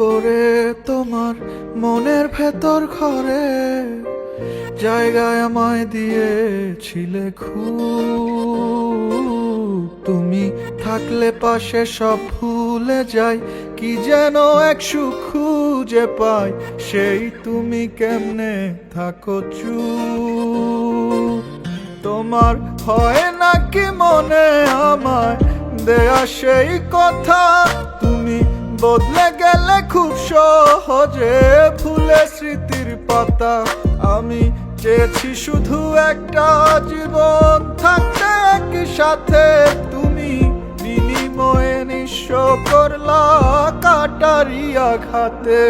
করে তোমার মনের ভেতর ঘরে, জায়গায় আমায় দিয়েছিলে খুব। তুমি থাকলে পাশে সব ভুলে যাই, কি যেন এক সুখ খুঁজে পাই, সেই তুমি কেমনে থাকো চুপ? তোমার হয় নাকি মনে আমায় দেয়া সেই কথা? তুমি বদলে গেলে খুব সহজে ভুলে স্মৃতির পাতা। আমি চেয়েছি শুধু একটা জীবন থাকতে একই সাথে। তুমি বিনিময়ে নিঃস্ব করলা কাটারি আঘাতে।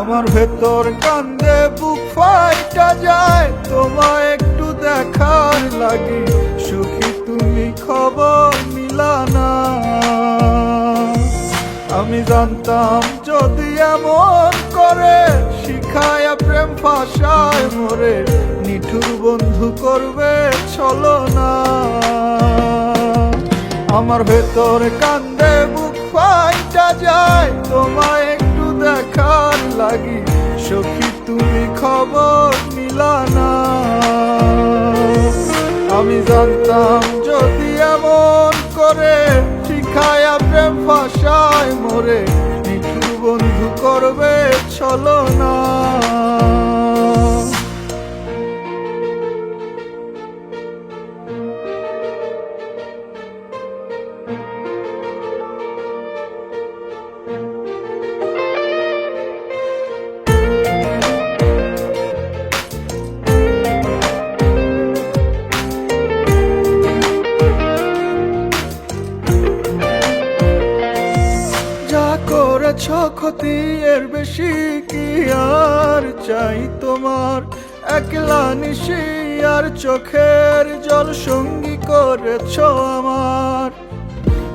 আমার ভেতর কান্দে বুক ফাইটা যায়, তোমায় একটু দেখার লাগে। সুখী তুমি জানতাম যদি এমন করে, শিখায় প্রেম ফাঁসায় মোরে, নিঠুর বন্ধু করবে, চলো না। আমার ভেতর কান্দে বুক ফাইটা যায়, তোমায় একটু দেখার লাগি। সখী, তুমি খবর মিলানা আমি জানতাম মোরে নিঠুর বন্ধু করবে চলো ক্ষতি এর বেশি কি আর চাই তোমার? একলা নিশি আর চোখের জল সঙ্গী করেছ আমার।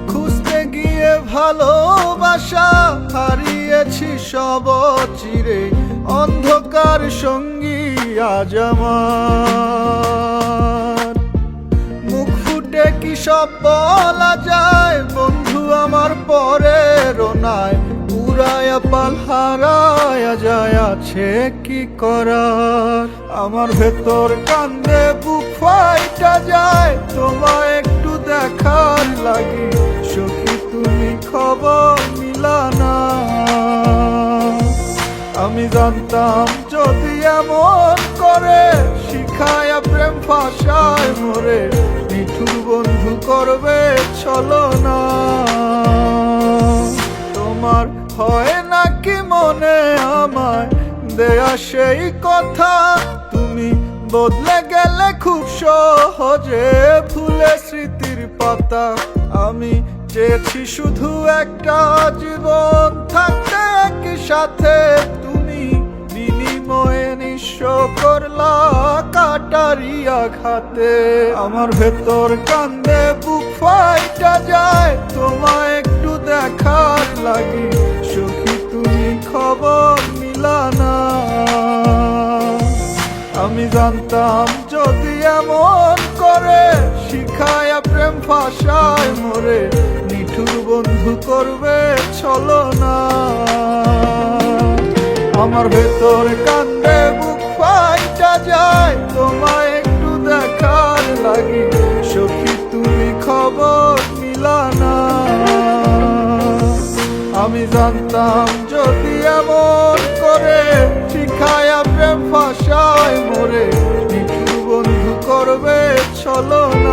খুঁজতে গিয়ে ভালোবাসা হারিয়েছি সব চিরে, অন্ধকার সঙ্গী আজ আমার। মুখ ফুটে কি সব বলা যায়? বন্ধু আমার পরে রোনায় পাল হারায়া যায় আছে কি করার? আমার ভেতর কান্দে, বুক ফাইটা যায়। তোমায় একটু দেখার লাগে, সখী তুমি খবর মিলানা। আমি জানতাম যদি এমন করে, শিখায় প্রেম ফাঁসায় মোরে, নিঠুর বন্ধু করবে চলো না দেয়া সেই কথা। তুমি বদলে গেলে খুব সহজে ভুলে স্মৃতির পাতা। আমি চেয়েছি শুধু একটা জীবন থাকতে একই সাথে। তুমি বিনিময়ে নিঃস্ব করলা কাটারি আঘাতে। আমার ভেতর কান্দে বুক ফাইটা যায়, তোমায় একটু দেখার লাগি। জানতাম যদি এমন করে, শিখায় প্রেম ফাঁসায় মরে, নিঠুর বন্ধু করবে, চলো না। আমার ভেতর কান্দে, বুক ফাইটা যায়, তোমায় একটু দেখার লাগি, সখী তুমি খবর মিলানা আমি জানতাম শিখায়